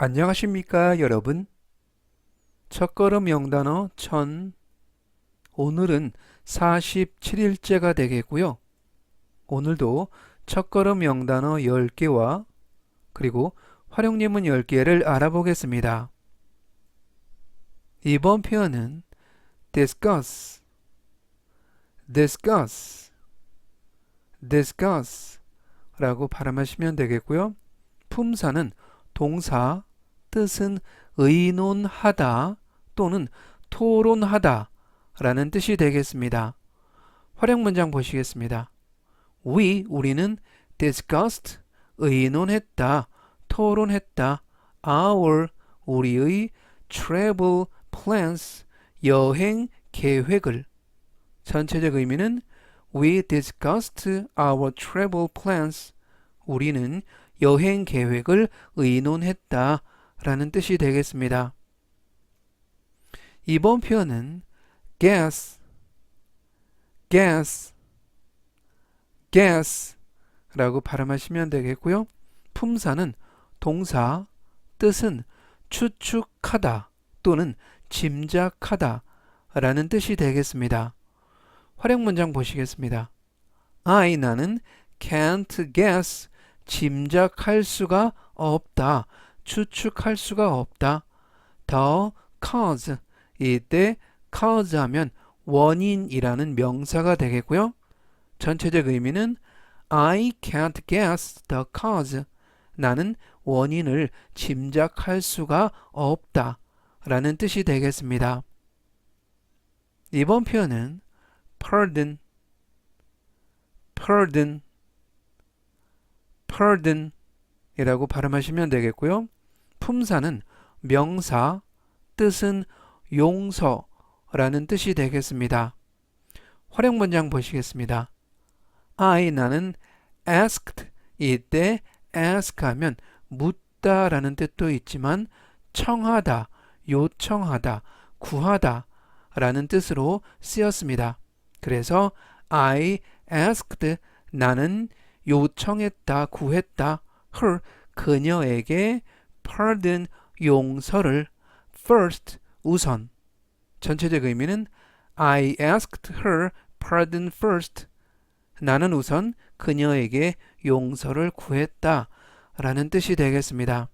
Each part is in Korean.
안녕하십니까 여러분? 첫걸음 명단어 1000 오늘은 47일째가 되겠고요. 오늘도 첫걸음 명단어 10개와 그리고 활용예문 10개를 알아보겠습니다. 이번 표현은 discuss discuss discuss 라고 발음하시면 되겠고요. 품사는 동사 뜻은 의논하다 또는 토론하다 라는 뜻이 되겠습니다. 활용 문장 보시겠습니다. We, 우리는 discussed, 의논했다, 토론했다, our, 우리의 travel plans, 여행 계획을 전체적 의미는 We discussed our travel plans. 우리는 여행 계획을 의논했다 라는 뜻이 되겠습니다. 이번 표현은 guess, guess, guess 라고 발음하시면 되겠고요. 품사는 동사, 뜻은 추측하다 또는 짐작하다 라는 뜻이 되겠습니다. 활용 문장 보시겠습니다. I, 나는 can't guess, 짐작할 수가 없다. 추측할 수가 없다. the cause 이때 cause 하면 원인이라는 명사가 되겠고요. 전체적 의미는 I can't guess the cause. 나는 원인을 짐작할 수가 없다. 라는 뜻이 되겠습니다. 이번 표현은 pardon, pardon, pardon 이라고 발음하시면 되겠고요. 품사는 명사, 뜻은 용서라는 뜻이 되겠습니다. 활용 문장 보시겠습니다. I 나는 asked 이때 ask 하면 묻다 라는 뜻도 있지만 청하다, 요청하다, 구하다 라는 뜻으로 쓰였습니다. 그래서 I asked 나는 요청했다, 구했다, her 그녀에게 pardon 용서를 first 우선 전체적 의미는 I asked her pardon first 나는 우선 그녀에게 용서를 구했다 라는 뜻이 되겠습니다.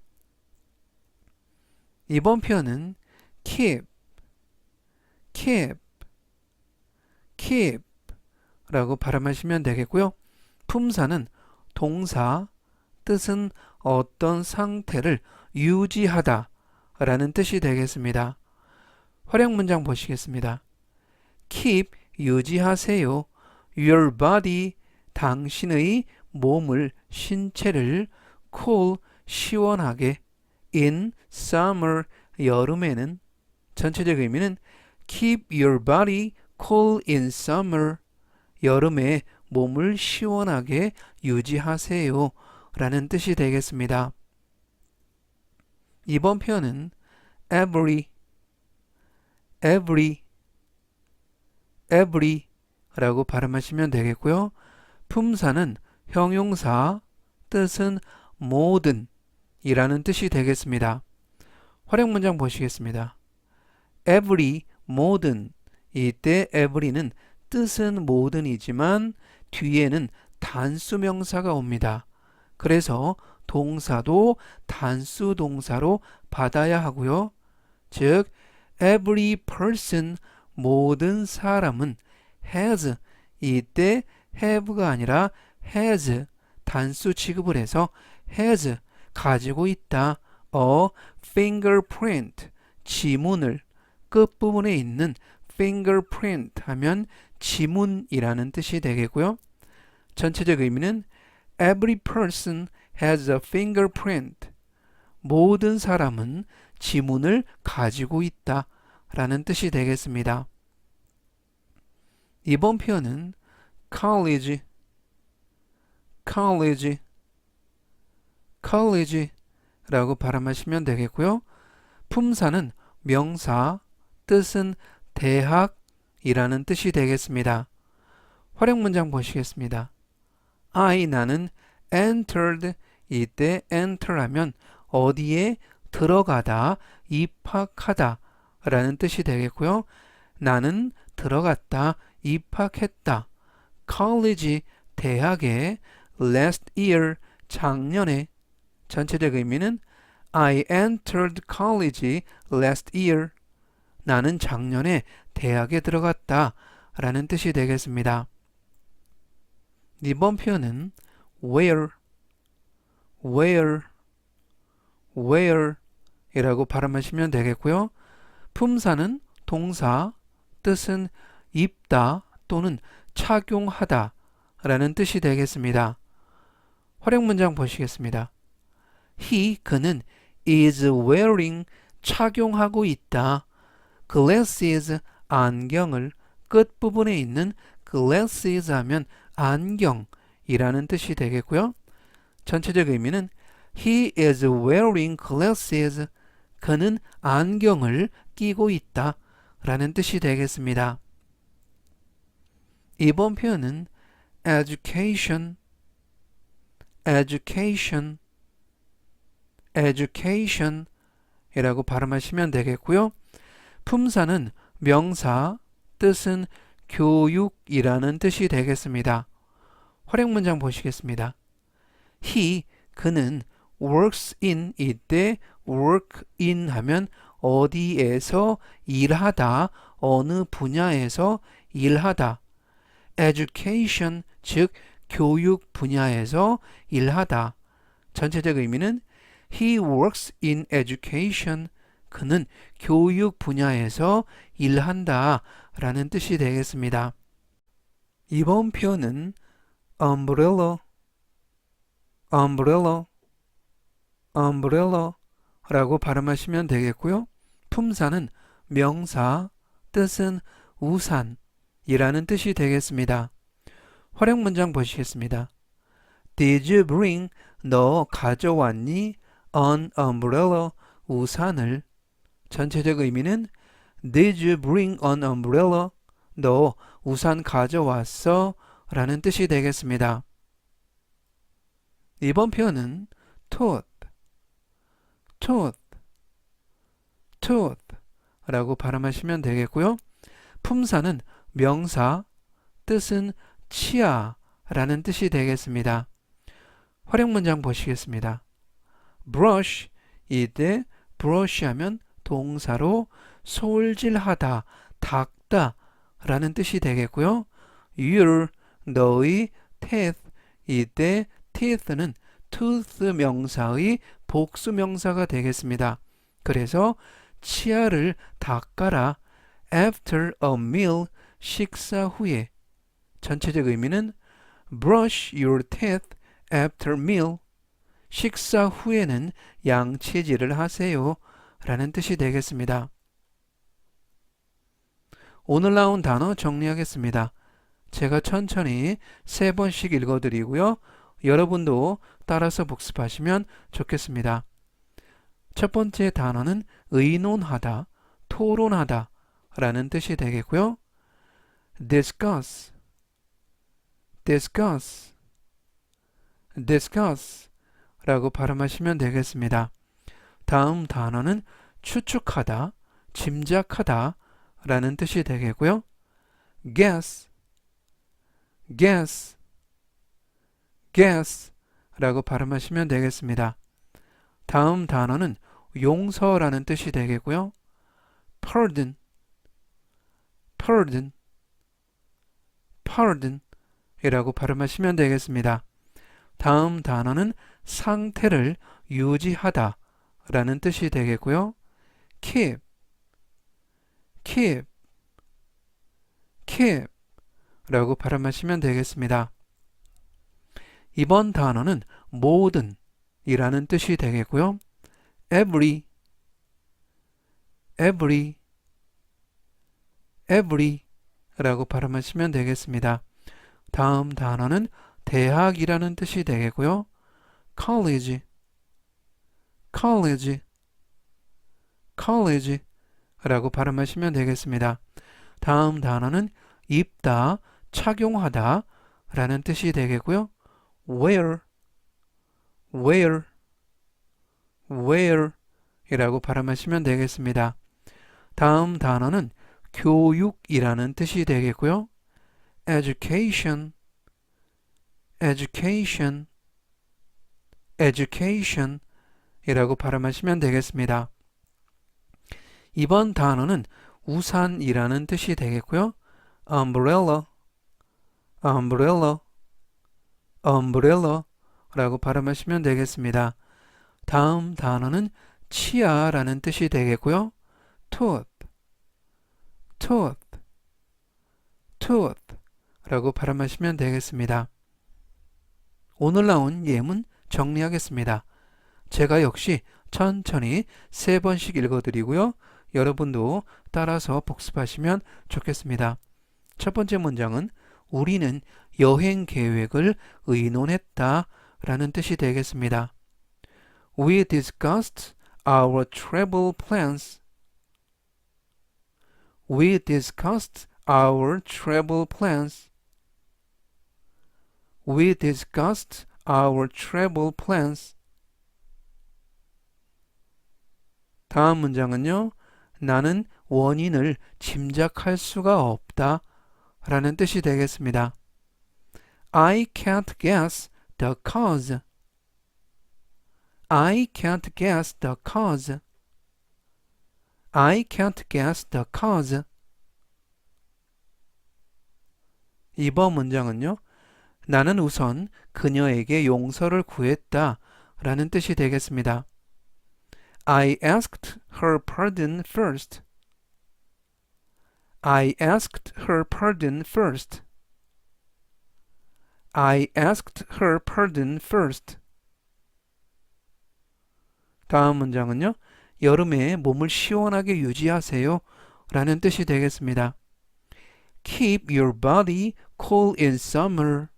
이번 표현은 keep, keep, keep 라고 발음하시면 되겠고요. 품사는 동사, 뜻은 어떤 상태를 유지하다 라는 뜻이 되겠습니다. 활용 문장 보시겠습니다. keep 유지하세요. your body 당신의 몸을 신체를 cool 시원하게 in summer 여름에는 전체적 의미는 keep your body cool in summer 여름에 몸을 시원하게 유지하세요 라는 뜻이 되겠습니다. 이번 표현은 every, every, every 라고 발음하시면 되겠고요. 품사는 형용사, 뜻은 모든 이라는 뜻이 되겠습니다. 활용 문장 보시겠습니다. every, 모든 이때 every는 뜻은 모든이지만 뒤에는 단수명사가 옵니다. 그래서 동사도 단수 동사로 받아야 하고요. 즉 every person 모든 사람은 has 이때 have가 아니라 has 단수 취급을 해서 has 가지고 있다. a fingerprint 지문을 끝부분에 있는 fingerprint 하면 지문이라는 뜻이 되겠고요. 전체적 의미는 every person has a fingerprint. 모든 사람은 지문을 가지고 있다 라는 뜻이 되겠습니다. 이번 표현은 college, college, college 라고 발음하시면 되겠고요. 품사는 명사, 뜻은 대학이라는 뜻이 되겠습니다. 활용 문장 보시겠습니다. I 나는 entered 이때 enter 하면 어디에 들어가다, 입학하다 라는 뜻이 되겠고요. 나는 들어갔다, 입학했다. college, 대학에 last year, 작년에 전체적 의미는 I entered college last year. 나는 작년에 대학에 들어갔다 라는 뜻이 되겠습니다. 이번 표현은 where, where, where 이라고 발음하시면 되겠고요. 품사는 동사, 뜻은 입다 또는 착용하다 라는 뜻이 되겠습니다. 활용 문장 보시겠습니다. He, 그는 is wearing, 착용하고 있다. glasses, 안경을 끝부분에 있는 glasses 하면 안경 이라는 뜻이 되겠고요. 전체적 의미는 He is wearing glasses. 그는 안경을 끼고 있다. 라는 뜻이 되겠습니다. 이번 표현은 education, education, education 이라고 발음하시면 되겠고요. 품사는 명사, 뜻은 교육이라는 뜻이 되겠습니다. 활용 문장 보시겠습니다. He, 그는 works in 이때 work in 하면 어디에서 일하다, 어느 분야에서 일하다. education, 즉 교육 분야에서 일하다. 전체적 의미는 he works in education. 그는 교육 분야에서 일한다 라는 뜻이 되겠습니다. 이번 표현은 umbrella, umbrella, umbrella 라고 발음하시면 되겠고요. 품사는 명사, 뜻은 우산이라는 뜻이 되겠습니다. 활용 문장 보시겠습니다. Did you bring, 너 가져왔니? an umbrella, 우산을. 전체적 의미는 Did you bring an umbrella? 너 우산 가져왔어? 라는 뜻이 되겠습니다. 이번 표현은 taught, taught, taught 라고 발음하시면 되겠고요. 품사는 명사, 뜻은 치아 라는 뜻이 되겠습니다. 활용 문장 보시겠습니다. brush, 이때 brush 하면 동사로 솔질하다, 닦다 라는 뜻이 되겠고요. your, 너의 teeth, 이때 teeth는 tooth 명사의 복수 명사가 되겠습니다. 그래서 치아를 닦아라 after a meal, 식사 후에 전체적 의미는 brush your teeth after meal 식사 후에는 양치질을 하세요 라는 뜻이 되겠습니다. 오늘 나온 단어 정리하겠습니다. 제가 천천히 세 번씩 읽어드리고요. 여러분도 따라서 복습하시면 좋겠습니다. 첫 번째 단어는 의논하다, 토론하다 라는 뜻이 되겠고요. discuss, discuss, discuss 라고 발음하시면 되겠습니다. 다음 단어는 추측하다, 짐작하다 라는 뜻이 되겠고요. guess, guess, guess 라고 발음하시면 되겠습니다. 다음 단어는 용서라는 뜻이 되겠고요. pardon, pardon, pardon 이라고 발음하시면 되겠습니다. 다음 단어는 상태를 유지하다 라는 뜻이 되겠고요. keep, keep, keep 라고 발음하시면 되겠습니다. 이번 단어는 모든 이라는 뜻이 되겠고요. every, every, every 라고 발음하시면 되겠습니다. 다음 단어는 대학이라는 뜻이 되겠고요. college, college, college 라고 발음하시면 되겠습니다. 다음 단어는 입다, 착용하다 라는 뜻이 되겠고요. wear, wear, wear 이라고 발음하시면 되겠습니다. 다음 단어는 교육이라는 뜻이 되겠고요. education, education, education 이라고 발음하시면 되겠습니다. 이번 단어는 우산이라는 뜻이 되겠고요. umbrella, umbrella, umbrella 라고 발음하시면 되겠습니다. 다음 단어는 치아라는 뜻이 되겠고요. tooth, tooth, tooth 라고 발음하시면 되겠습니다. 오늘 나온 예문 정리하겠습니다. 제가 역시 천천히 세 번씩 읽어드리고요. 여러분도 따라서 복습하시면 좋겠습니다. 첫 번째 문장은 우리는 여행 계획을 의논했다 라는 뜻이 되겠습니다. We discussed our travel plans. We discussed our travel plans. We discussed our travel plans. 다음 문장은요. 나는 원인을 짐작할 수가 없다 라는 뜻이 되겠습니다. I can't guess the cause. I can't guess the cause. I can't guess the cause. 이번 문장은요. 나는 우선 그녀에게 용서를 구했다 라는 뜻이 되겠습니다. I asked her pardon first. I asked her pardon first. I asked her pardon first. 다음 문장은요. 여름에 몸을 시원하게 유지하세요. 라는 뜻이 되겠습니다. Keep your body cool in summer.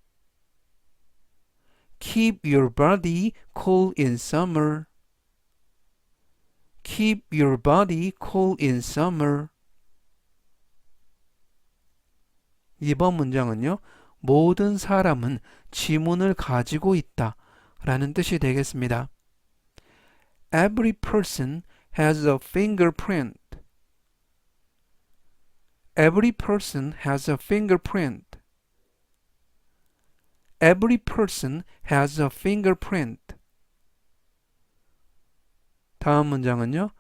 Keep your body cool in summer. Keep your body cool in summer. 이번 문장은요. 모든 사람은 지문을 가지고 있다 라는 뜻이 되겠습니다. Every person has a fingerprint. Every person has a fingerprint. Every person has a fingerprint. 다음 문장은요.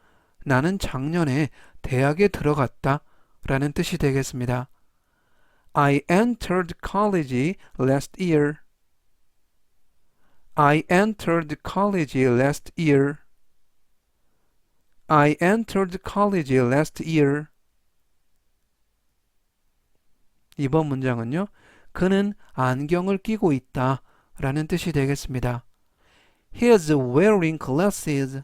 나는 작년에 대학에 들어갔다 라는 뜻이 되겠습니다. I entered college last year. I entered college last year. I entered college last year. 이번 문장은요. 그는 안경을 끼고 있다 라는 뜻이 되겠습니다. He is wearing glasses.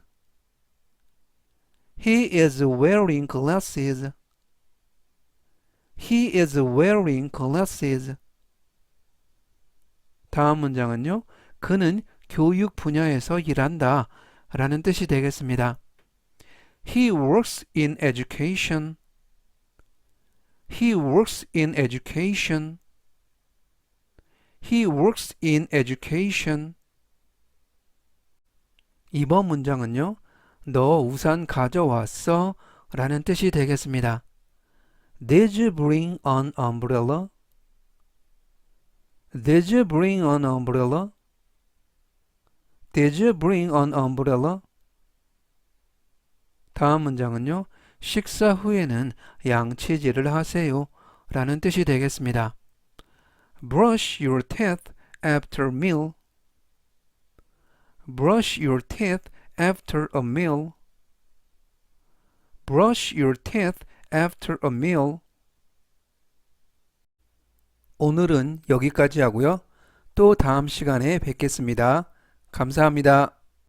He is wearing glasses. He is wearing glasses. 다음 문장은요. 그는 교육 분야에서 일한다 라는 뜻이 되겠습니다. He works in education. He works in education. He works in education. 이번 문장은요. 너 우산 가져왔어? 라는 뜻이 되겠습니다. Did you bring an umbrella? Did you bring an umbrella? Did you bring an umbrella? 다음 문장은요. 식사 후에는 양치질을 하세요. 라는 뜻이 되겠습니다. Brush your teeth after meal. Brush your teeth after a meal. Brush your teeth after a meal. 오늘은 여기까지 하고요. 또 다음 시간에 뵙겠습니다. 감사합니다.